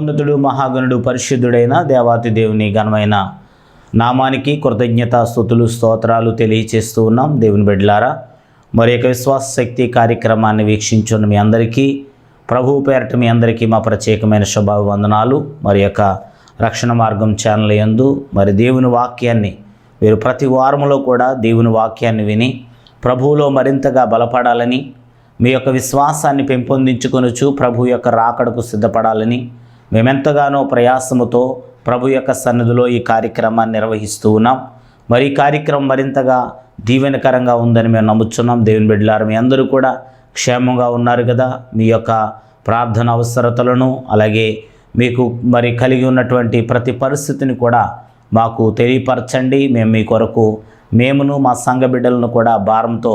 మహోన్నతుడు మహాగణుడు పరిశుద్ధుడైన దేవాతి దేవుని ఘనమైన నామానికి కృతజ్ఞత స్థుతులు స్తోత్రాలు తెలియచేస్తూ ఉన్నాం. దేవుని బిడ్డలారా మరి యొక్క విశ్వాస శక్తి కార్యక్రమాన్ని వీక్షించున్న మీ అందరికీ ప్రభు పేరట మీ అందరికీ మా ప్రత్యేకమైన శుభాభివందనాలు. మరి యొక్క రక్షణ మార్గం ఛానల్ యందు మరి దేవుని వాక్యాన్ని మీరు ప్రతి వారంలో కూడా దేవుని వాక్యాన్ని విని ప్రభువులో మరింతగా బలపడాలని మీ యొక్క విశ్వాసాన్ని పెంపొందించుకొనుచు ప్రభు యొక్క రాకడకు సిద్ధపడాలని మేమెంతగానో ప్రయాసముతో ప్రభు యొక్క సన్నిధిలో ఈ కార్యక్రమాన్ని నిర్వహిస్తూ ఉన్నాం. మరి ఈ కార్యక్రమం మరింతగా దీవెనకరంగా ఉందని మేము నమ్ముతున్నాం దేవుని బిడ్డలారు మీ అందరూ కూడా క్షేమంగా ఉన్నారు కదా. మీ యొక్క ప్రార్థన అవసరతలను అలాగే మీకు మరి కలిగి ఉన్నటువంటి ప్రతి పరిస్థితిని కూడా మాకు తెలియపరచండి. మేము మీ కొరకు మేమును మా సంఘ బిడ్డలను కూడా భారంతో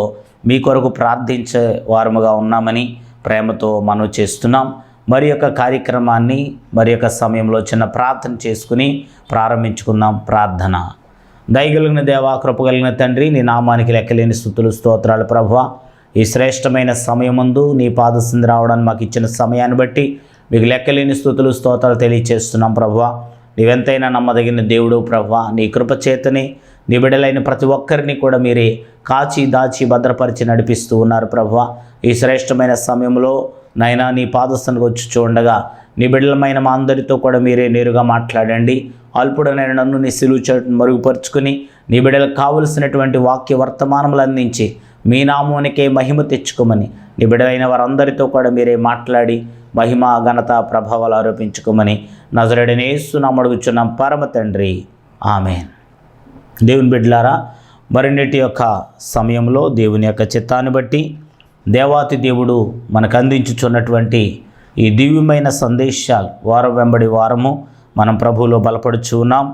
మీ కొరకు ప్రార్థించే వారముగా ఉన్నామని ప్రేమతో మనం చేస్తున్నాం. మరి యొక్క కార్యక్రమాన్ని మరి యొక్క సమయంలో చిన్న ప్రార్థన చేసుకుని ప్రారంభించుకుందాం. ప్రార్థన. దయగలిగిన దేవా కృపగలిగిన తండ్రి నీ నామానికి లెక్కలేని స్థుతులు స్తోత్రాలు ప్రభు ఈ శ్రేష్టమైన సమయమందు నీ పాదసింది రావడానికి మాకు ఇచ్చిన సమయాన్ని బట్టి మీకు లెక్కలేని స్థుతులు స్తోత్రాలు తెలియచేస్తున్నాం ప్రభు నీవెంతైనా నమ్మదగిన దేవుడు ప్రభు నీ కృపచేతని నీ బిడ్డలైన ప్రతి ఒక్కరిని కూడా మీరే కాచి దాచి భద్రపరిచి నడిపిస్తూ ఉన్నారు ప్రభు ఈ శ్రేష్టమైన సమయంలో నైనా నీ పాదస్థానికి వచ్చి చూడగా నీ బిడ్డలమైన మా అందరితో కూడా మీరే నేరుగా మాట్లాడండి. అల్పుడనైన నన్ను నీ సిలువు చేటును మరుగుపరుచుకుని నీ బిడ్డలకు కావలసినటువంటి వాక్య వర్తమానములు అందించి మీ నామానికే మహిమ తెచ్చుకోమని నీ బిడ్డలైన వారందరితో కూడా మీరే మాట్లాడి మహిమ ఘనత ప్రభావాలు ఆరోపించుకోమని నజరడనేస్తు నమ్మడుగుచున్నాం పరమ తండ్రి. ఆమె దేవుని బిడ్డలారా మరిన్నిటి యొక్క సమయంలో దేవుని యొక్క చిత్తాన్ని బట్టి దేవాతి దేవుడు మనకు అందించుచున్నటువంటి ఈ దివ్యమైన సందేశాలు వారం వెంబడి వారము మనం ప్రభువులో బలపడుచు ఉన్నాం.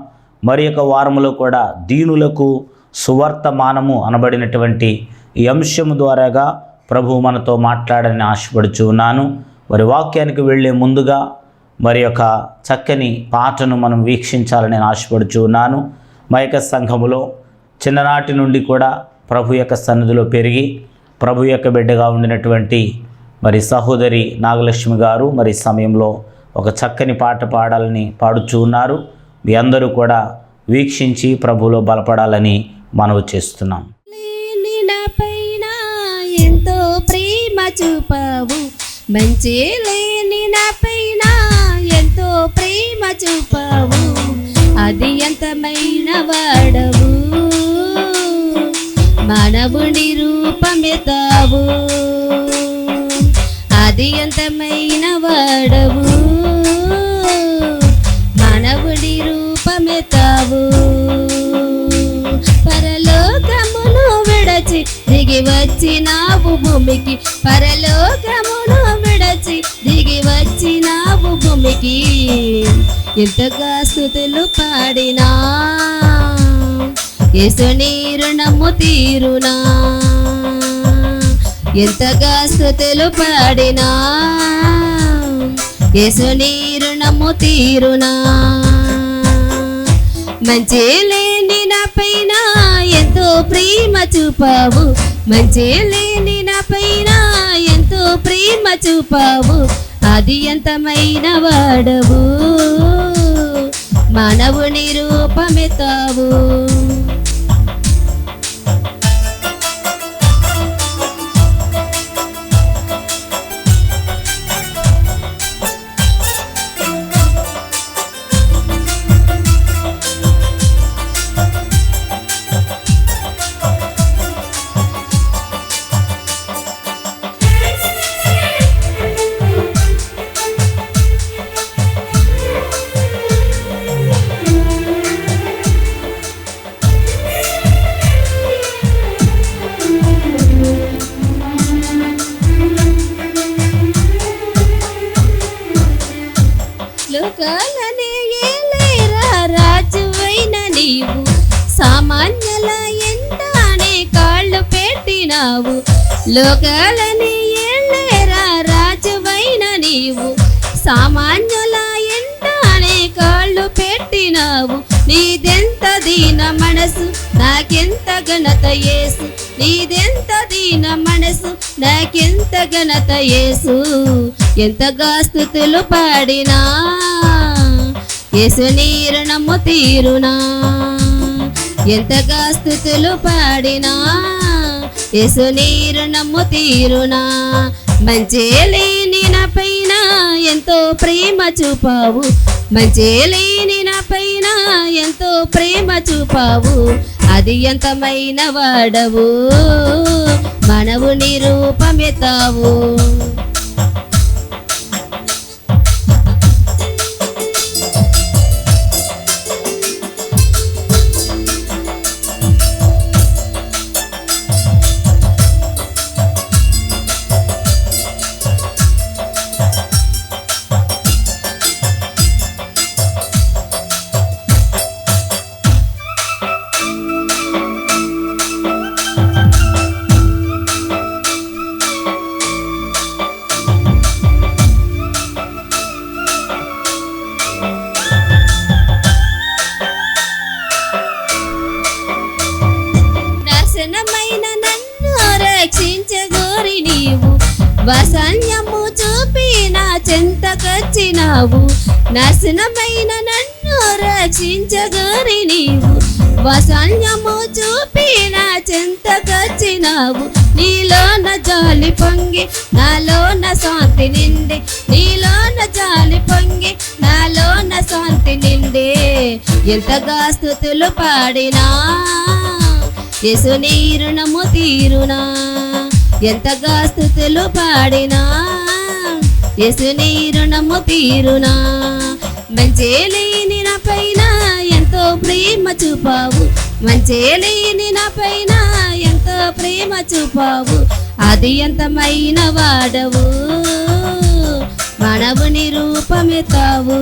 మరి యొక్క వారములో కూడా దీనులకు సువర్తమానము అనబడినటువంటి ఈ అంశము ద్వారాగా ప్రభు మనతో మాట్లాడని ఆశపడుచు ఉన్నాను. మరి వాక్యానికి వెళ్ళే ముందుగా మరి యొక్క చక్కని పాటను మనం వీక్షించాలని నేను ఆశపడుచు ఉన్నాను. మా యొక్క సంఘములో చిన్ననాటి నుండి కూడా ప్రభు యొక్క సన్నిధిలో పెరిగి ప్రభు యొక్క బిడ్డగా ఉండినటువంటి మరి సహోదరి నాగలక్ష్మి గారు మరి సమయంలో ఒక చక్కని పాట పాడాలని పాడుచూ ఉన్నారు. మీ అందరూ కూడా వీక్షించి ప్రభులో బలపడాలని మనవి చేస్తున్నాం. లేని నాపైన ఎంతో ప్రేమ చూపావు. మంచి లేని నాపైన ఎంతో ప్రేమ చూపావు. అది ఎంతమైన వాడవు. మానవుని రూపమెతావు అది ఎంతమైన వాడవు. మానవుడి రూపమెతావు పరలోకమును విడచి దిగి వచ్చినావు భూమికి. పరలోకమును విడచి దిగి వచ్చినావు భూమికి. ఎంతగా స్థుతులు పాడినా యేసుని రుణము తీరునా? ఎంతగా స్థుతులు పాడినా? యేసుని రుణము తీరునా? మంచి లేని నా పైన ఎంతో ప్రేమ చూపావు. మంచి లేని నా పైన ఎంతో ప్రేమ చూపావు. అది ఎంతమైన వాడవు. మానవుని రూపమెతావు ఏసు నీదెంత దీన మనసు నాకెంత ఘనత యేసు. ఎంతగా స్థుతులు పాడినా. యేసు నీరణము తీరునా. ఎంతగా స్థుతులు పాడినా. యేసు నీరణము తీరునా. మంచి లేని పైన ఎంతో ప్రేమ చూపావు. మంచి లేని పైన ఎంతో ప్రేమ చూపావు. అది ఎంతమైన వాడవు. మనవు నిరూపమెతావు రక్షించగోరి నీవు. వసన్యము చూపి నా నీలోన జాలి పొంగి నాలోన శాంతి నిండి. నీలోన జాలి పొంగి నాలోన శాంతి నిండి. ఎంతగా స్థుతులు పాడినా యేసు నీరుణము తీరునా. ఎంతగా స్థుతులు పాడినా యేసు నీరుణము తీరునా. మంచి ప్రేమ చూపావు. మంచేలేని నా పైన ఎంతో ప్రేమ చూపావు. అది ఎంతమైన వాడవు. మనవుని రూపమెతావు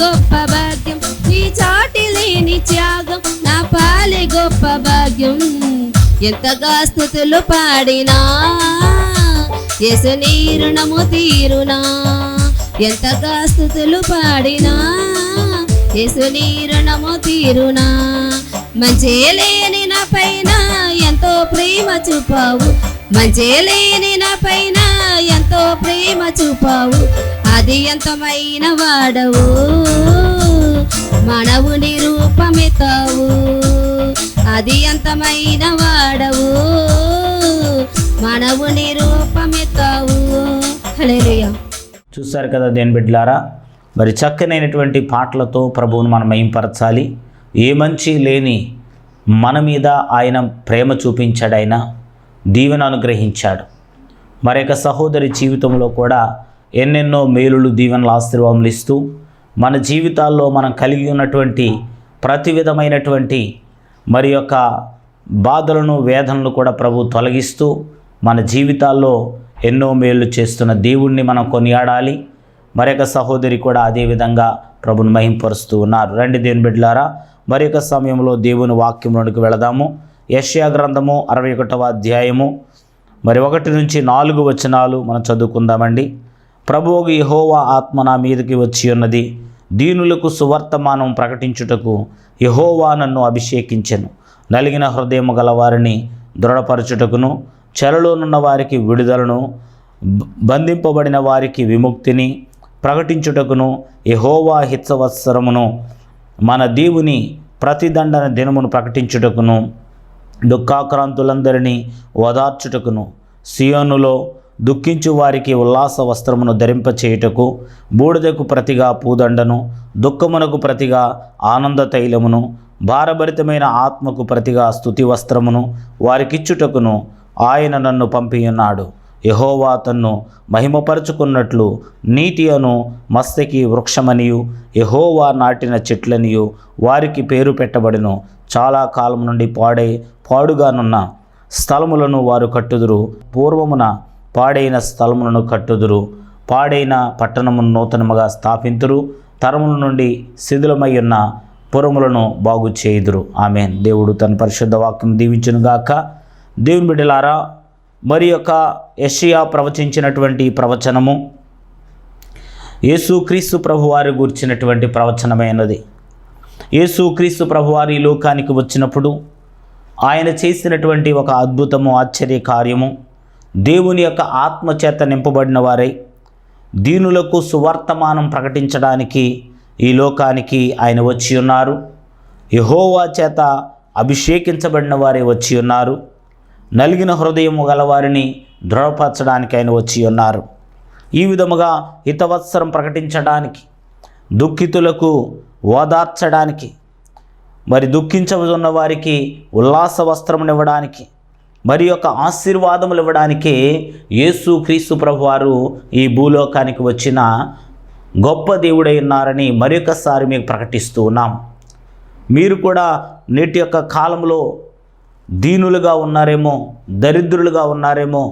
గొప్ప భాగ్యం. నీ చాటి లేని త్యాగం నా పాలి గొప్ప భాగ్యం. ఎంతగా స్థుతులు పాడినా యేసు నీ రుణము తీరునా. ఎంతగా స్థుతులు పాడినా యేసు నీ రుణము తీరునా. మంచి లేని నా పైన ఎంతో ప్రేమ చూపావు. మంచి లేని నా పైన ఎంతో ప్రేమ చూపావు. అది ఎంతమైన వాడవు. మనవు నిరూపమితావు అది ఎంతమైన వాడవు. మనవు నిరూపమితావు హల్లెలూయా. చూశారు కదా దేని బిడ్డలారా మరి చక్కనైనటువంటి పాటలతో ప్రభువును మనం మయంపరచాలి ఏ మంచి లేని మన మీద ఆయన ప్రేమ చూపించాడు ఆయన దీవెన అనుగ్రహించాడు. మరొక సహోదరి జీవితంలో కూడా ఎన్నెన్నో మేలులు దీవెనలు ఆశీర్వాదములు ఇస్తూ మన జీవితాల్లో మనం కలిగి ఉన్నటువంటి ప్రతి విధమైనటువంటి మరి యొక్క బాధలను వేదనలు కూడా ప్రభు తొలగిస్తూ మన జీవితాల్లో ఎన్నో మేలు చేస్తున్న దేవుణ్ణి మనం కొనియాడాలి. మరొక సహోదరి కూడా అదేవిధంగా ప్రభుని మహింపరుస్తూ ఉన్నారు. రండి దేవుని బిడ్డలారా మరి యొక్క సమయంలో దేవుని వాక్యంలోనికి వెళదాము. యష్యా గ్రంథము అరవై ఒకటవ అధ్యాయము మరి ఒకటి నుంచి నాలుగు వచనాలు మనం చదువుకుందామండి. ప్రభువుకు యహోవా ఆత్మ నా మీదకి వచ్చి ఉన్నది. దీనులకు సువర్తమానం ప్రకటించుటకు యహోవా నన్ను అభిషేకించెను. నలిగిన హృదయము గల వారిని దృఢపరచుటకును చెరలోనున్న వారికి విడుదలను బంధింపబడిన వారికి విముక్తిని ప్రకటించుటకును యహోవా హిత్సవత్సరమును మన దేవుని ప్రతిదండన దినమును ప్రకటించుటకును దుఃఖాక్రాంతులందరినీ ఓదార్చుటకును. సియోనులో దుఃఖించు వారికి ఉల్లాస వస్త్రమును ధరింపచేయుటకు బూడిదకు ప్రతిగా పూదండను దుఃఖమునకు ప్రతిగా ఆనంద తైలమును భారభరితమైన ఆత్మకు ప్రతిగా స్తుతి వస్త్రమును వారికిచ్చుటకును ఆయన నన్ను పంపియున్నాడు. యహోవా తన్ను మహిమపరుచుకున్నట్లు నీతి అను మస్తకి వృక్షమనియు యహోవా నాటిన చెట్లనియు వారికి పేరు పెట్టబడిను. చాలా కాలం నుండి పాడై పాడుగానున్న స్థలములను వారు కట్టుదురు. పూర్వమున పాడైన స్థలములను కట్టుదురు. పాడైన పట్టణమును నూతనముగా స్థాపింతురు. తరముల నుండి శిథిలమై ఉన్న పురములను బాగు చేయుదురు ఆమె దేవుడు తన పరిశుద్ధ వాక్యం దీవించునుగాక దేవుని బిడ్డలారా మరి యొక్క యషియా ప్రవచించినటువంటి ప్రవచనము యేసుక్రీస్తు ప్రభువారి గూర్చినటువంటి ప్రవచనమైనది యేసుక్రీస్తు ప్రభువారి లోకానికి వచ్చినప్పుడు ఆయన చేసినటువంటి ఒక అద్భుతము ఆశ్చర్య కార్యము దేవుని యొక్క ఆత్మచేత నింపబడిన వారై దీనులకు సువర్తమానం ప్రకటించడానికి ఈ లోకానికి ఆయన వచ్చి ఉన్నారు. యహోవా చేత అభిషేకించబడిన వారే వచ్చి ఉన్నారు. నలిగిన హృదయం గలవారిని దృఢపరచడానికి ఆయన వచ్చి ఉన్నారు. ఈ విధముగా హితవత్సరం ప్రకటించడానికి దుఃఖితులకు ఓదార్చడానికి మరి దుఃఖించబడున్న వారికి ఉల్లాస వస్త్రం ఇవ్వడానికి మరి యొక్క ఆశీర్వాదములు ఇవ్వడానికి యేసు క్రీస్తు ప్రభు వారు ఈ భూలోకానికి వచ్చిన గొప్ప దేవుడై ఉన్నారని మరొకసారి మీకు ప్రకటిస్తూ ఉన్నాం. మీరు కూడా నేటి యొక్క కాలంలో దీనులుగా ఉన్నారేమో దరిద్రులుగా ఉన్నారేమో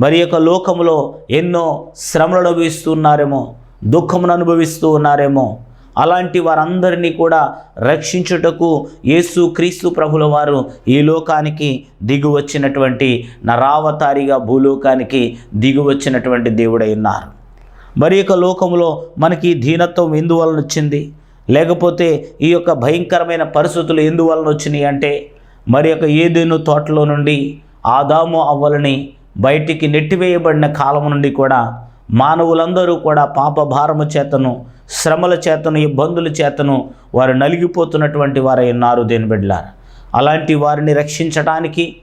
మరి యొక్క లోకంలో ఎన్నో శ్రమలు అనుభవిస్తూ ఉన్నారేమో దుఃఖమును అనుభవిస్తూ ఉన్నారేమో అలాంటి వారందరినీ కూడా రక్షించుటకు యేసు క్రీస్తు ప్రభుల వారు ఈ లోకానికి దిగువచ్చినటువంటి నరావతారిగా భూలోకానికి దిగువచ్చినటువంటి దేవుడై ఉన్నారు. మరి యొక్క లోకంలో మనకి దీనత్వం ఎందువలన వచ్చింది? లేకపోతే ఈ యొక్క భయంకరమైన పరిస్థితులు ఎందువలన వచ్చినాయి అంటే మరి యొక్క ఏదేను తోటలో నుండి ఆదాము అవ్వలని బయటికి నెట్టివేయబడిన కాలం నుండి కూడా మానవులందరూ కూడా పాప భారము చేతను శ్రమల చేతను ఇబ్బందుల చేతను వారు నలిగిపోతున్నటువంటి వారై ఉన్నారు దేని బిడ్డలారా. అలాంటి వారిని రక్షించడానికి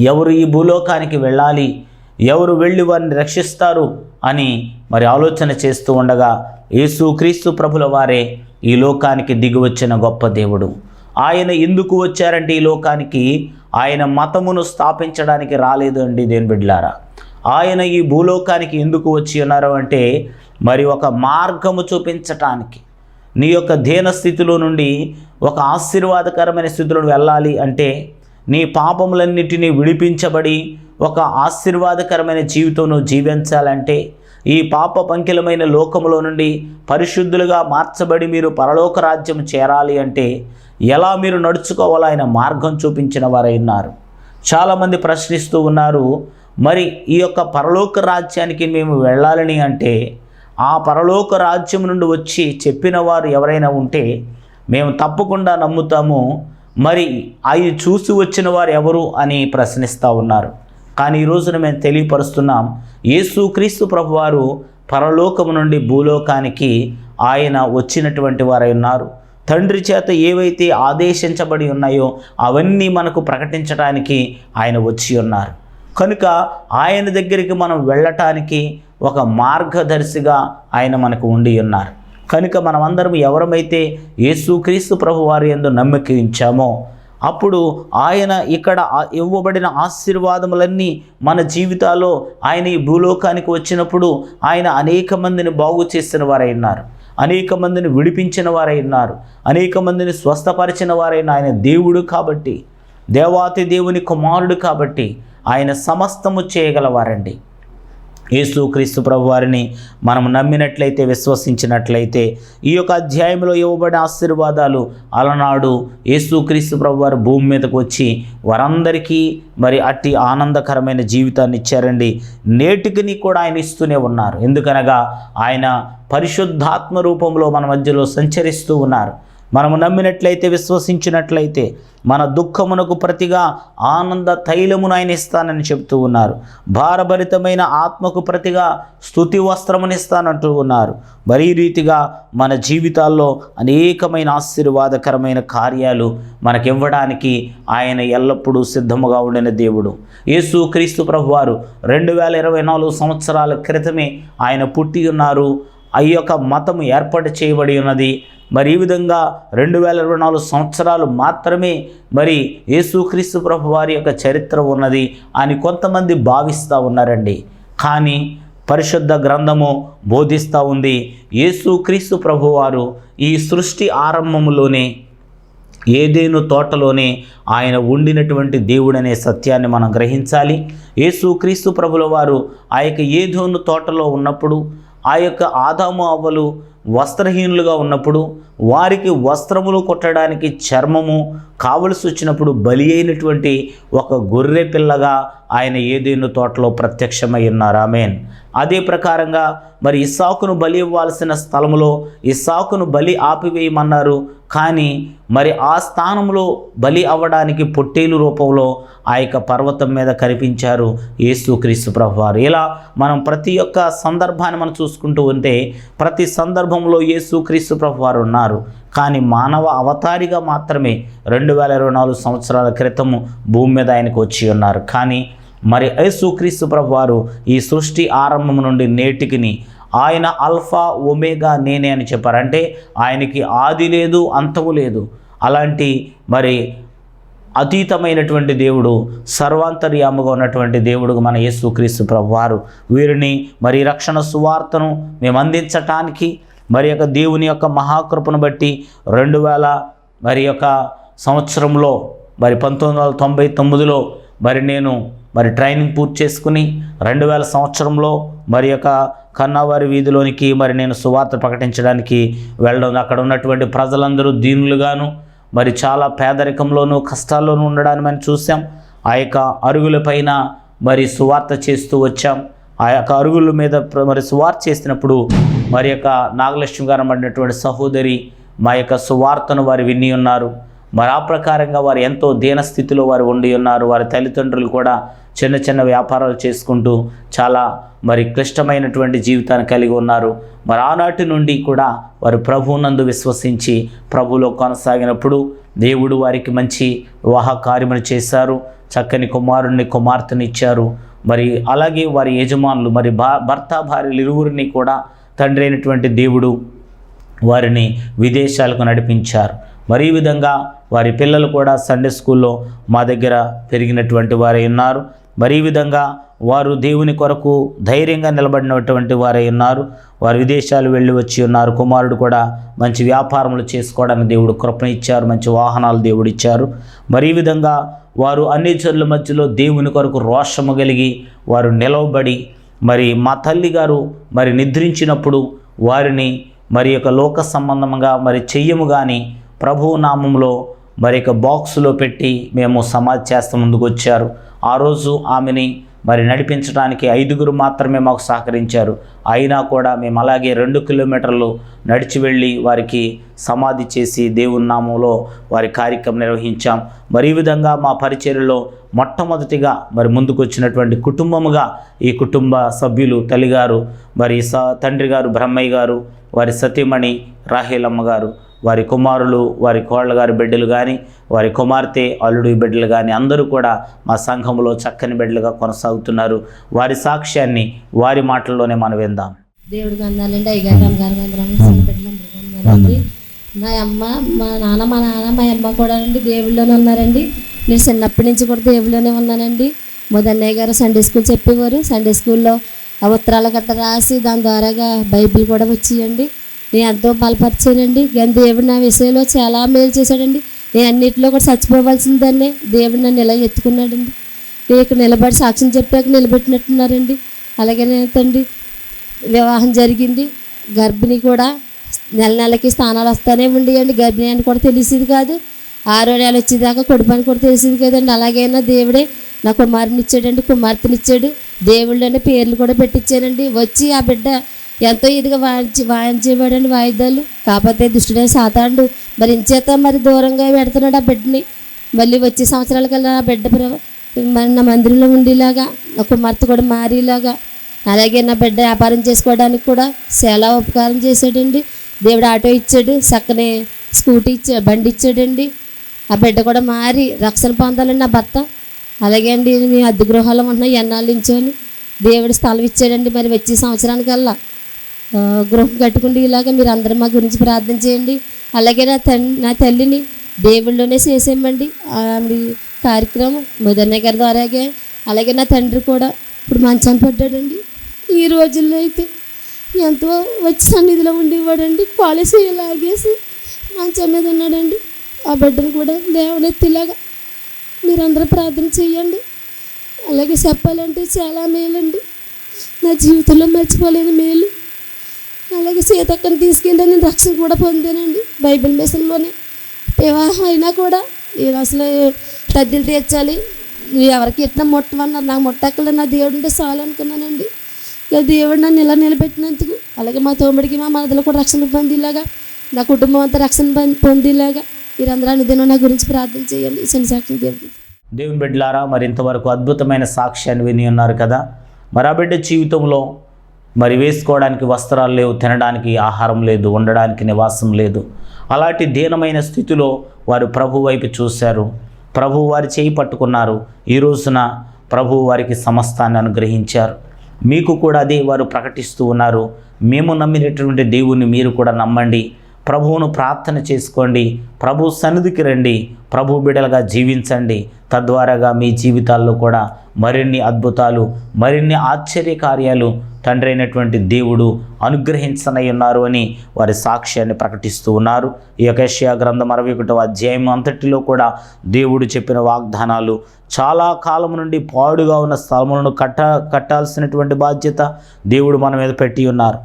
ఎవరు ఈ భూలోకానికి వెళ్ళాలి ఎవరు వెళ్ళి వారిని రక్షిస్తారు అని మరి ఆలోచన చేస్తూ ఉండగా యేసు క్రీస్తు ప్రభుల వారే ఈ లోకానికి దిగివచ్చిన గొప్ప దేవుడు. ఆయన ఎందుకు వచ్చారంటే ఈ లోకానికి? ఆయన మతమును స్థాపించడానికి రాలేదు అండి దేని బిడ్డలారా. ఆయన ఈ భూలోకానికి ఎందుకు వచ్చి ఉన్నారు అంటే మరి ఒక మార్గము చూపించటానికి. నీ యొక్క దీన స్థితిలో నుండి ఒక ఆశీర్వాదకరమైన స్థితిలో వెళ్ళాలి అంటే నీ పాపములన్నిటినీ విడిపించబడి ఒక ఆశీర్వాదకరమైన జీవితం జీవించాలంటే ఈ పాప పంకిలమైన లోకములో నుండి పరిశుద్ధులుగా మార్చబడి మీరు పరలోక రాజ్యం చేరాలి అంటే ఎలా మీరు నడుచుకోవాలో ఆయన మార్గం చూపించిన వారై ఉన్నారు. చాలామంది ప్రశ్నిస్తూ ఉన్నారు మరి ఈ యొక్క పరలోక రాజ్యానికి మేము వెళ్ళాలని అంటే ఆ పరలోక రాజ్యం నుండి వచ్చి చెప్పిన వారు ఎవరైనా ఉంటే మేము తప్పకుండా నమ్ముతాము. మరి అవి చూసి వచ్చిన వారు ఎవరు అని ప్రశ్నిస్తూ ఉన్నారు. కానీ ఈ రోజున మేము తెలియపరుస్తున్నాం యేసుక్రీస్తు ప్రభువారు పరలోకము నుండి భూలోకానికి ఆయన వచ్చినటువంటి వారై ఉన్నారు. తండ్రి చేత ఏవైతే ఆదేశించబడి ఉన్నాయో అవన్నీ మనకు ప్రకటించడానికి ఆయన వచ్చి ఉన్నారు. కనుక ఆయన దగ్గరికి మనం వెళ్ళటానికి ఒక మార్గదర్శిగా ఆయన మనకు ఉండి ఉన్నారు. కనుక మనమందరం ఎవరమైతే యేసుక్రీస్తు ప్రభు వారి ఎందు నమ్మిక ఉంచామో అప్పుడు ఆయన ఇక్కడ ఇవ్వబడిన ఆశీర్వాదములన్నీ మన జీవితాల్లో ఆయన ఈ భూలోకానికి వచ్చినప్పుడు ఆయన అనేక మందిని బాగు చేసిన వారై ఉన్నారు. అనేక మందిని విడిపించిన వారై ఉన్నారు. అనేక మందిని స్వస్థపరిచిన వారైన ఆయన దేవుడు కాబట్టి దేవాతి దేవుని కుమారుడు కాబట్టి ఆయన సమస్తము చేయగలవారండి. యేసు క్రీస్తు ప్రభు వారిని మనం నమ్మినట్లయితే విశ్వసించినట్లయితే ఈ యొక్క అధ్యాయంలో ఇవ్వబడిన ఆశీర్వాదాలు అలనాడు యేసు క్రీస్తు ప్రభు వారు భూమి మీదకు వచ్చి వారందరికీ మరి అట్టి ఆనందకరమైన జీవితాన్ని ఇచ్చారండి. నేటికిని కూడా ఆయన ఇస్తూనే ఉన్నారు. ఎందుకనగా ఆయన పరిశుద్ధాత్మ రూపంలో మన మధ్యలో సంచరిస్తూ ఉన్నారు. మనము నమ్మినట్లయితే విశ్వసించినట్లయితే మన దుఃఖమునకు ప్రతిగా ఆనంద తైలమును ఆయన ఇస్తానని చెప్తూ ఉన్నారు. భారభరితమైన ఆత్మకు ప్రతిగా స్థుతి వస్త్రముని ఇస్తానంటూ ఉన్నారు. మరి ఈ రీతిగా మన జీవితాల్లో అనేకమైన ఆశీర్వాదకరమైన కార్యాలు మనకివ్వడానికి ఆయన ఎల్లప్పుడూ సిద్ధముగా ఉండిన దేవుడు. యేసు క్రీస్తు ప్రభువారు రెండు వేల ఇరవై నాలుగు సంవత్సరాల క్రితమే ఆయన పుట్టి ఉన్నారు. ఆ యొక్క మతము ఏర్పాటు చేయబడి ఉన్నది. మరి ఈ విధంగా రెండు వేల ఇరవై నాలుగు సంవత్సరాలు మాత్రమే మరి యేసుక్రీస్తు ప్రభు వారి యొక్క చరిత్ర ఉన్నది అని కొంతమంది భావిస్తూ ఉన్నారండి. కానీ పరిశుద్ధ గ్రంథము బోధిస్తూ ఉంది. యేసుక్రీస్తు ప్రభువారు ఈ సృష్టి ఆరంభములోనే ఏదేను తోటలోనే ఆయన ఉండినటువంటి దేవుడనే సత్యాన్ని మనం గ్రహించాలి. యేసుక్రీస్తు ప్రభుల వారు ఆ యొక్క ఏదోను తోటలో ఉన్నప్పుడు ఆ యొక్క ఆదాము అవ్వలు వస్త్రహీనులుగా ఉన్నప్పుడు వారికి వస్త్రములు కొట్టడానికి చర్మము కావలసి వచ్చినప్పుడు బలి అయినటువంటి ఒక గొర్రె పిల్లగా ఆయన ఏదేను తోటలో ప్రత్యక్షమై ఉన్నారు. ఆమెన్. అదే ప్రకారంగా మరి ఇస్సాకును బలి ఇవ్వాల్సిన స్థలములో ఇస్సాకును బలి ఆపివేయమన్నారు. కానీ మరి ఆ స్థానంలో బలి అవ్వడానికి పొట్టేలు రూపంలో ఆ యొక్క పర్వతం మీద కనిపించారు యేసుక్రీస్తు ప్రభువారు. ఇలా మనం ప్రతి ఒక్క సందర్భాన్ని మనం చూసుకుంటూ ఉంటే ప్రతి సందర్భంలో యేసుక్రీస్తు ప్రభువారు ఉన్నారు. కానీ మానవ అవతారిగా మాత్రమే రెండు వేల ఇరవై నాలుగు సంవత్సరాల క్రితము భూమి మీద ఆయనకు వచ్చి ఉన్నారు. కానీ మరి యేసుక్రీస్తు ప్రభువారు ఈ సృష్టి ఆరంభం నుండి నేటికిని ఆయన అల్ఫా ఒమేగా నేనే అని చెప్పారంటే ఆయనకి ఆది లేదు అంతము లేదు. అలాంటి మరి అతీతమైనటువంటి దేవుడు సర్వాంతర్యాముగా ఉన్నటువంటి దేవుడు మన యేసుక్రీస్తు ప్రభువారు వీరిని మరి రక్షణ సువార్తను మేము అందించటానికి మరి యొక్క దేవుని యొక్క మహాకృపను బట్టి రెండు వేల మరి యొక్క సంవత్సరంలో మరి పంతొమ్మిది వందల తొంభై తొమ్మిదిలో మరి నేను మరి ట్రైనింగ్ పూర్తి చేసుకుని రెండు వేల సంవత్సరంలో మరి యొక్క కన్నావారి వీధిలోనికి మరి నేను సువార్త ప్రకటించడానికి వెళ్ళడం అక్కడ ఉన్నటువంటి ప్రజలందరూ దీనులుగాను మరి చాలా పేదరికంలోనూ కష్టాల్లోనూ ఉండడాన్ని మనం చూసాం ఆ యొక్క అరుగులపైన మరి సువార్త చేస్తూ వచ్చాం. ఆ యొక్క అరుగుల మీద ప్ర- మరి సువార్త చేసినప్పుడు మరి యొక్క నాగలక్ష్మి గారు అన్నటువంటి సహోదరి మా యొక్క సువార్తను వారు విని ఉన్నారు. మరి ఆ ప్రకారంగా వారు ఎంతో దీనస్థితిలో వారు ఉండి ఉన్నారు. వారి తల్లిదండ్రులు కూడా చిన్న చిన్న వ్యాపారాలు చేసుకుంటూ చాలా మరి క్లిష్టమైనటువంటి జీవితాన్ని కలిగి ఉన్నారు. మరి ఆనాటి నుండి కూడా వారు ప్రభువునందు విశ్వసించి ప్రభులో కొనసాగినప్పుడు దేవుడు వారికి మంచి వివాహ కార్యములు చేశారు. చక్కని కుమారుణ్ణి కుమార్తెనిచ్చారు. మరి అలాగే వారి యజమానులు మరి భా భర్త భార్యలు ఇరువురిని కూడా తండ్రి అయినటువంటి దేవుడు వారిని విదేశాలకు నడిపించారు. మరీ విధంగా వారి పిల్లలు కూడా సండే స్కూల్లో మా దగ్గర పెరిగినటువంటి వారై ఉన్నారు. మరీ విధంగా వారు దేవుని కొరకు ధైర్యంగా నిలబడినటువంటి వారై ఉన్నారు. వారు విదేశాలు వెళ్ళి వచ్చి ఉన్నారు. కుమారుడు కూడా మంచి వ్యాపారములు చేసుకోవడానికి దేవుడు కృపణ ఇచ్చారు. మంచి వాహనాలు దేవుడు ఇచ్చారు. మరీ విధంగా వారు అన్ని జనుల మధ్యలో దేవుని కొరకు రోషము కలిగి వారు నిలవబడి మరి మా తల్లి గారు మరి నిద్రించినప్పుడు వారిని మరి యొక్క లోక సంబంధంగా మరి చెయ్యము కానీ ప్రభువు నామంలో మరి యొక్క బాక్సులో పెట్టి మేము సమాధి చేస్తా ముందుకు వచ్చారు ఆ రోజు ఆమెని మరి నడిపించడానికి ఐదుగురు మాత్రమే మాకు సహకరించారు. అయినా కూడా మేము అలాగే రెండు కిలోమీటర్లు నడిచి వెళ్ళి వారికి సమాధి చేసి దేవుని నామంలో వారి కార్యక్రమం నిర్వహించాం. మరి ఈ విధంగా మా పరిచర్యలో మొట్టమొదటిగా మరి ముందుకు వచ్చినటువంటి కుటుంబముగా ఈ కుటుంబ సభ్యులు తల్లిగారు మరి స తండ్రి గారు బ్రహ్మయ్య గారు వారి సతీమణి రాహేలమ్మ గారు వారి కుమారులు వారి కోళ్ళ గారి బిడ్డలు కానీ వారి కుమార్తె అల్లుడి బిడ్డలు కానీ అందరూ కూడా మా సంఘంలో చక్కని బిడ్డలుగా కొనసాగుతున్నారు. వారి సాక్ష్యాన్ని వారి మాటల్లోనే మనం విందాం. దేవుడికి అయ్యగారు నా అమ్మ మా నాన్న మా నాన్న మా అమ్మ కూడా అండి దేవుళ్ళలోనే ఉన్నారండి. నేను చిన్నప్పటి నుంచి కూడా దేవుళ్ళలోనే ఉన్నానండి. మొదన్నయ్య గారు సండే స్కూల్ చెప్పేవారు. సండే స్కూల్లో ఆ ఉత్తరాలు గట్ట రాసి దాని ద్వారాగా బైబిల్ కూడా వచ్చేయండి. నేను ఎంతో బలపరిచానండి. కానీ దేవుడు నా విషయంలో చాలా మేలు చేశాడండి. నేను అన్నింటిలో కూడా చచ్చిపోవాల్సిందాన్ని దేవుడు నన్ను ఇలా ఎత్తుకున్నాడండి. నేను ఇక్కడ నిలబడి సాక్ష్యం చెప్పాక నిలబెట్టినట్టున్నారండి. అలాగే తండ్రి వివాహం జరిగింది. గర్భిణి కూడా నెల నెలకి స్థానాలు వస్తూనే ఉండేయండి. గర్భిణి అని కూడా తెలిసేది కాదు. ఆరో నెల వచ్చేదాకా కొడుపని కూడా తెలిసేది కదండి. అలాగైనా దేవుడే నా కుమారుని ఇచ్చాడండి కుమార్తెనిచ్చాడు. దేవుళ్ళు అనే పేర్లు కూడా పెట్టించానండి. వచ్చి ఆ బిడ్డ ఎంతో ఇదిగా వాయించి వాయించేవాడండి వాయిద్యాలు కాకపోతే దుష్టుడే సాతాండు మరి ఇంచేత మరి దూరంగా పెడుతున్నాడు ఆ బిడ్డని. మళ్ళీ వచ్చే సంవత్సరాలకల్లా ఆ బిడ్డ ప్ర- మరి నా మందిరంలో ఉండేలాగా నా కుమార్తె కూడా మారేలాగా. అలాగే నా బిడ్డ వ్యాపారం చేసుకోవడానికి కూడా చాలా ఉపకారం చేశాడండి. దేవుడు ఆటో ఇచ్చాడు చక్కని స్కూటీ ఇచ్చా బండి ఇచ్చాడండి. ఆ బిడ్డ కూడా మారి రక్షణ పొందాలండి నా భర్త. అలాగే అండి మేము అద్దె గృహాలు ఉంటున్నాం ఎన్నాళ్ళు నుంచోని. దేవుడు స్థలం ఇచ్చాడండి మరి వచ్చే సంవత్సరానికల్లా గ్రూప్ కట్టుకుంటూ ఇలాగ మీరు అందరూ మా గురించి ప్రార్థన చేయండి. అలాగే నా తల్లి నా తల్లిని దేవుళ్ళలోనే చేసేయమండి. ఆవిడ కార్యక్రమం మొదన్న గారి ద్వారాగే. అలాగే నా తండ్రి కూడా ఇప్పుడు మంచం పడ్డాడండి. ఈ రోజుల్లో అయితే ఎంతో వచ్చి సన్నిధిలో ఉండేవాడండి. పాలసీ లాగేసి మంచం మీద ఉన్నాడండి. ఆ బిడ్డను కూడా దేవుడెత్తిలాగా మీరందరూ ప్రార్థన చేయండి. అలాగే చెప్పాలంటే చాలా మేలండి. నా జీవితంలో మర్చిపోలేని మేలు. అలాగే సీతక్కని తీసుకెళ్ళి నేను రక్షణ కూడా పొందానండి. బైబిల్ మిషన్లోనే. వివాహం అయినా కూడా నేను అసలు తద్దిలు తీర్చాలి. ఎవరికి ఎట్లా ముట్టమన్నారు? నాకు ముట్టక్కలే నా దేవుడు ఉంటే చాలు అనుకున్నానండి. ఇక దేవుడు నన్ను ఇలా నిలబెట్టినందుకు అలాగే మా తోముడికి మా మరదలు కూడా రక్షణ పొందేలాగా నా కుటుంబం అంతా రక్షణ పొందేలాగా మీరందరూ అనుదినం నా గురించి ప్రార్థన చేయండి. చిన్న సాక్షి దేవుడు. దేవుని బిడ్డలారా మరి ఇంతవరకు అద్భుతమైన సాక్ష్యాన్ని విని ఉన్నారు కదా. మరాబిడ్డ బిడ్డ జీవితంలో మరి వేసుకోవడానికి వస్త్రాలు లేవు తినడానికి ఆహారం లేదు ఉండడానికి నివాసం లేదు. అలాంటి దీనమైన స్థితిలో వారు ప్రభు వైపు చూశారు. ప్రభు వారి చేయి పట్టుకున్నారు. ఈ రోజున ప్రభు వారికి సమస్తాన్ని అనుగ్రహించారు. మీకు కూడా అదే వారు ప్రకటిస్తూ ఉన్నారు. మేము నమ్మినటువంటి దేవుని మీరు కూడా నమ్మండి. ప్రభువును ప్రార్థన చేసుకోండి. ప్రభు సన్నిధికి రండి. ప్రభు బిడలుగా జీవించండి. తద్వారాగా మీ జీవితాల్లో కూడా మరిన్ని అద్భుతాలు మరిన్ని ఆశ్చర్య కార్యాలు తండ్రి అయినటువంటి దేవుడు అనుగ్రహించనై ఉన్నారు అని వారి సాక్ష్యాన్ని ప్రకటిస్తూ ఉన్నారు. ఈ యొక్క యెషయా గ్రంథం అరవై ఒకటవ అధ్యాయం అంతటిలో కూడా దేవుడు చెప్పిన వాగ్దానాలు చాలా కాలం నుండి పాడుగా ఉన్న స్థలములను కట్ట కట్టాల్సినటువంటి బాధ్యత దేవుడు మన మీద పెట్టి ఉన్నారు.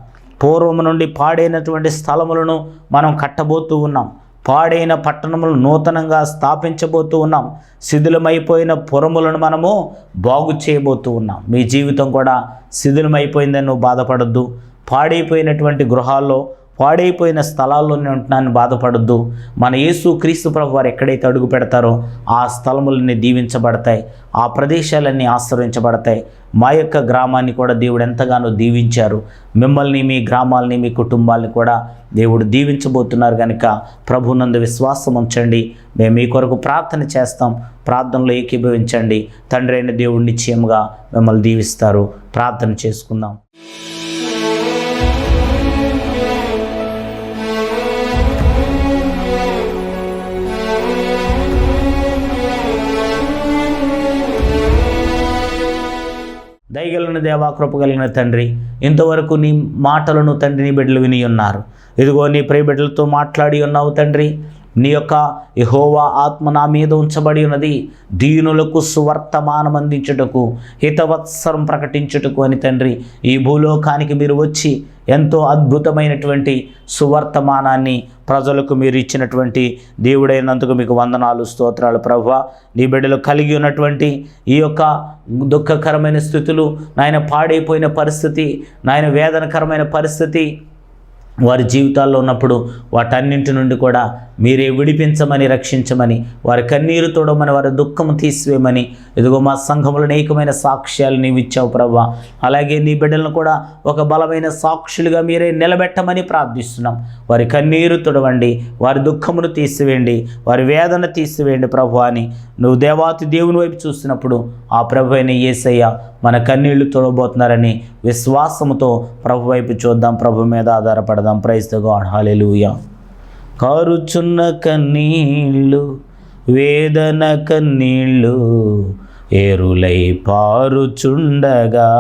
పూర్వం నుండి పాడైనటువంటి స్థలములను మనం కట్టబోతూ ఉన్నాం. పాడైన పట్టణములు నూతనంగా స్థాపించబోతూ ఉన్నాం. శిథిలమైపోయిన పురములను మనము బాగు చేయబోతూ ఉన్నాం. మీ జీవితం కూడా శిథిలమైపోయిందని నువ్వు బాధపడద్దు. పాడైపోయినటువంటి గృహాల్లో పాడైపోయిన స్థలాల్లోనే ఉంటున్నాను బాధపడద్దు. మన యేసు క్రీస్తు ప్రభు వారు ఎక్కడైతే అడుగు పెడతారో ఆ స్థలములన్నీ దీవించబడతాయి. ఆ ప్రదేశాలన్నీ ఆశ్రయించబడతాయి. మా యొక్క గ్రామాన్ని కూడా దేవుడు ఎంతగానో దీవించారు. మిమ్మల్ని మీ గ్రామాలని మీ కుటుంబాలని కూడా దేవుడు దీవించబోతున్నారు కనుక ప్రభునందు విశ్వాసం ఉంచండి. మేము మీ కొరకు ప్రార్థన చేస్తాం. ప్రార్థనలో ఏకీభవించండి. తండ్రి అయిన దేవుడు నిశ్చయముగా మిమ్మల్ని దీవిస్తారు. ప్రార్థన చేసుకుందాం. దయగలిగిన దేవా కృప కలిగిన తండ్రి ఇంతవరకు నీ మాటలను తండ్రి నీ బిడ్డలు విని ఉన్నారు. ఇదిగో నీ ప్రియ బిడ్డలతో మాట్లాడి ఉన్నావు తండ్రి. నీ యొక్క యహోవా ఆత్మ నా మీద ఉంచబడి ఉన్నది. దీనులకు సువర్తమానం అందించుటకు హితవత్సరం ప్రకటించుటకు అని తండ్రి ఈ భూలోకానికి మీరు వచ్చి ఎంతో అద్భుతమైనటువంటి సువర్తమానాన్ని ప్రజలకు మీరు ఇచ్చినటువంటి దేవుడైనందుకు మీకు వందనాలు స్తోత్రాలు. ప్రభు నీ బిడ్డలు కలిగి ఉన్నటువంటి ఈ యొక్క దుఃఖకరమైన స్థితులు నాయన పాడైపోయిన పరిస్థితి నాయన వేదనకరమైన పరిస్థితి వారి జీవితాల్లో ఉన్నప్పుడు వాటన్నింటి నుండి కూడా మీరే విడిపించమని రక్షించమని వారి కన్నీరు తోడమని వారి దుఃఖము తీసివేయమని. ఇదిగో మా సంఘములు అనేకమైన సాక్ష్యాలు నీవు ఇచ్చావు ప్రభా అలాగే నీ బిడ్డలను కూడా ఒక బలమైన సాక్షులుగా మీరే నిలబెట్టమని ప్రార్థిస్తున్నాం. వారి కన్నీరు తుడవండి వారి దుఃఖమును తీసివేయండి వారి వేదన తీసివేయండి ప్రభు అని. నువ్వు దేవాతి దేవుని వైపు చూసినప్పుడు ఆ ప్రభు అయిన యేసయ్య మన కన్నీళ్ళు తొడబోతున్నారని విశ్వాసముతో ప్రభు వైపు చూద్దాం ప్రభు మీద ఆధారపడదాం. Praise God. కారుచున్న కన్నీళ్ళు వేదన కన్నీళ్ళు ఏరులై పారుచుండగా.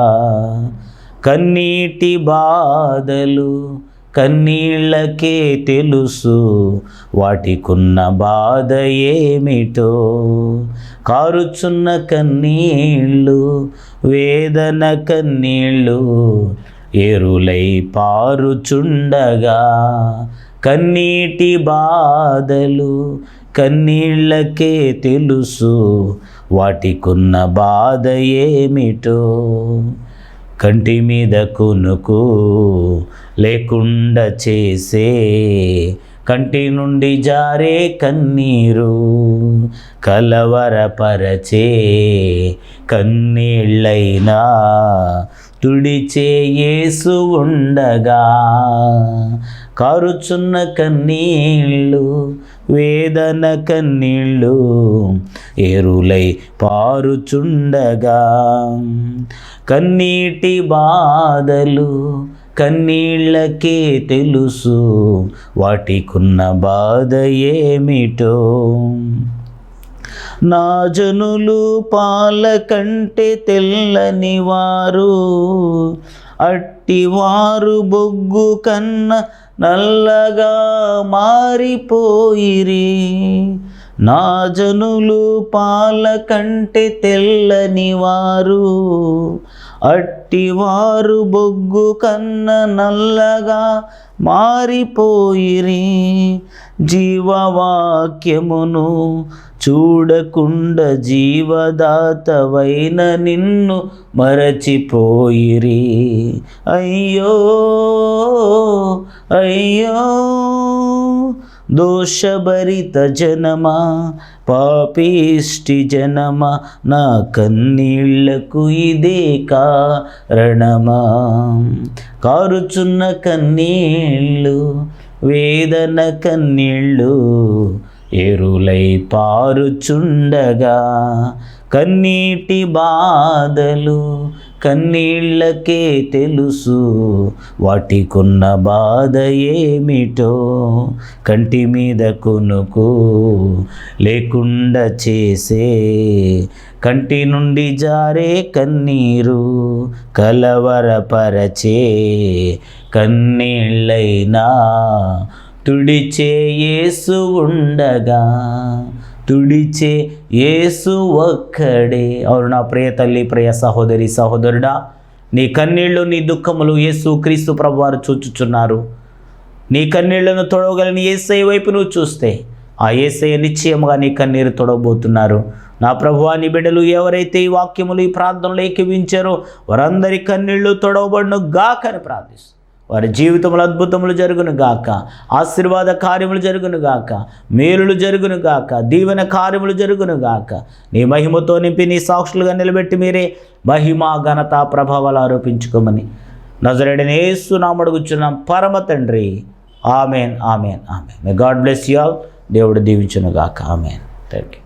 కన్నీటి బాధలు కన్నీళ్ళకే తెలుసు వాటికున్న బాధ ఏమిటో. కారుచున్న కన్నీళ్ళు వేదన కన్నీళ్ళు ఏరులై పారుచుండగా. కన్నీటి బాధలు కన్నీళ్ళకే తెలుసు. వాటికున్న బాధ ఏమిటో కంటి మీద కునుకు లేకుండా చేసే కంటి నుండి జారే కన్నీరు కలవరపరచే కన్నీళ్ళైనా తుడిచే యేసు ఉండగా కారుచున్న కన్నీళ్ళు వేదన కన్నీళ్ళు ఎరులై పారుచుండగా. కన్నీటి బాధలు కన్నీళ్ళకే తెలుసు వాటికున్న బాధ ఏమిటో. నా జనులు పాల కంటే తెల్లని వారు అట్టివారు బొగ్గు కన్న నల్లగా మారిపోయిరి. నా జనులు పాల కంటే తెల్లని వారు. అట్టివారు బొగ్గు కన్న నల్లగా మారిపోయిరి. జీవవాక్యమును చూడకుండా జీవదాతవైన నిన్ను మరచిపోయిరి. అయ్యో అయ్యో దోషభరిత జనమా పాపేష్టి జనమా నా కన్నీళ్ళకు ఇదే కారణమా? కారుచున్న కన్నీళ్ళు వేదన కన్నీళ్ళు ఎరులై పారుచుండగా కన్నీటి బాధలు కన్నీళ్ళకే తెలుసు వాటికున్న బాధ ఏమిటో. కంటి మీద కొనుకు లేకుండా చేసే. కంటి నుండి జారే కన్నీరు కలవరపరచే. కన్నీళ్ళైనా తుడిచే యేసు ఉండగా తుడిచే యేసు ఒక్కడే. అవును నా ప్రియ తల్లి ప్రియ సహోదరి సహోదరుడా నీ కన్నీళ్ళు నీ దుఃఖములు యేసు క్రీస్తు ప్రభువారు చూచుచున్నారు. నీ కన్నీళ్ళను తొడవగలని ఏసై వైపు నువ్వు చూస్తే ఆ ఏసై నిశ్చయముగా నీ కన్నీరు తొడవబోతున్నారు. నా ప్రభువా నీ బిడ్డలు ఎవరైతే ఈ వాక్యములు ఈ ప్రార్థనలు ఏకీవించారో వారందరి కన్నీళ్ళు తొడవబడును గాకని ప్రార్థిస్తారు వారి జీవితంలో అద్భుతములు జరుగును గాక. ఆశీర్వాద కార్యములు జరుగును గాక. మేలులు జరుగును గాక. దీవెన కార్యములు జరుగును గాక. నీ మహిమతో నింపి నీ సాక్షులుగా నిలబెట్టి మీరే మహిమ ఘనత ప్రభావాలు ఆరోపించుకోమని. నజరడిని ఏసు నామడుగుచున్నాం పరమ తండ్రి. Amen amen amen. May God bless you all దేవుడు దీవించును గాక. ఆమెన్. Thank you